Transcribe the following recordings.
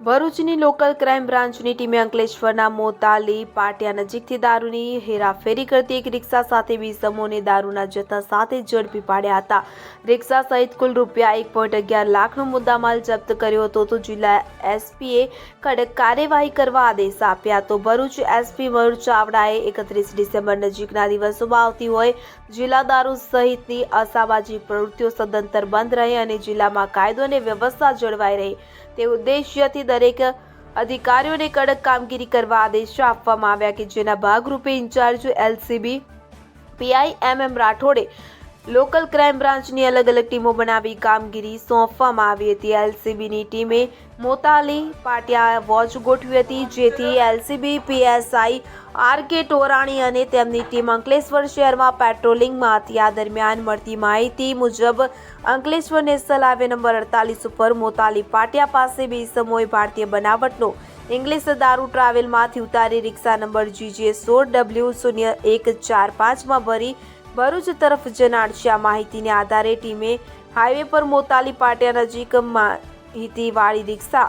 ભરૂચની local crime બ્રાન્ચની ટીમે અંકલેશ્વરના મોતાલી પાટિયા નજીકથી દારૂની હેરાફેરી કરતી એક રિક્ષા સાથે વીસ સમૂહને દારૂના જથ્થા સાથે ઝડપી પાડ્યા હતા. રિક્ષા સહિત કુલ રૂપિયા એક પોઈન્ટ અગિયાર લાખનો મુદ્દામાલ જપ્ત કર્યો હતો તો જિલ્લા એસપીએ કડક કાર્યવાહી કરવા આદેશ આપ્યા તો ભરૂચ એસપી મયુર ચાવડાએ એકત્રીસ ડિસેમ્બર નજીકના દિવસોમાં આવતી હોય જિલ્લા દારૂ સહિતની અસામાજિક પ્રવૃત્તિઓ સદંતર બંધ રહે અને જિલ્લામાં કાયદો અને વ્યવસ્થા જળવાઈ રહે તે ઉદ્દેશ્યથી દરેક અધિકારીઓને કડક કામગીરી કરવા આદેશો આપવામાં આવ્યા કે જેના ભાગરૂપે in charge LCB PI M M રાઠોડે લોકલ ક્રાઇમ બ્રાન્ચની અલગ અલગ ટીમો બનાવી કામગીરી સોંપવામાં આવી હતી. એલસીબીની ટીમે મોતાલી, પાટિયા વોચ ગોઠવી હતી, જેથી LCB, PSI R K Torani અને તેમની ટીમ અંકલેશ્વર શહેરમાં પેટ્રોલિંગમાં હતી આ દરમિયાન મળતી માહિતી મુજબ અંકલેશ્વર નેશનલ હાઈવે નંબર અડતાલીસ ઉપર મોતાલી પાટિયા પાસે બે સમૂહે ભારતીય બનાવટનો ઇંગ્લિશ દારૂ ટ્રાવેલમાંથી ઉતારી રિક્ષા નંબર જીજે સોળ ડબલ્યુ શૂન્ય એક ચાર પાંચમાં ભરી ભરૂચ તરફ જનાર છે. આ માહિતીને આધારે ટીમે હાઈવે પર મોતાલી પાટિયા નજીક માહિતીવાળી રિક્ષા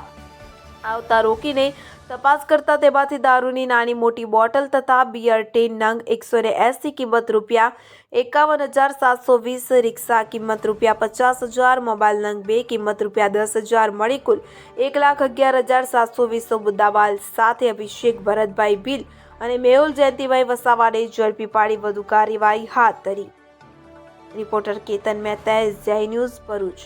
આવતા રોકીને તપાસ કરતા તેમાંથી દારૂની નાની મોટી બોટલ તથા બિયર ટીન નંગ એકસો ને એંસી કિંમત રૂપિયા, એકાવન હજાર સાતસો વીસ રિક્ષા કિંમત રૂપિયા, પચાસ હજાર મોબાઈલ નંગ બે કિંમત રૂપિયા, દસ હજાર મળી કુલ એક લાખ અગિયાર હજાર સાતસો વીસો મુદ્દામાલ સાથે અભિષેક ભરતભાઈ ભીલ અને મેહુલ જયંતિભાઈ વસાવાને ઝડપી પાડી વધુ કાર્યવાહી હાથ ધરી. રિપોર્ટર કેતન મહેતા જય ન્યૂઝ ભરૂચ.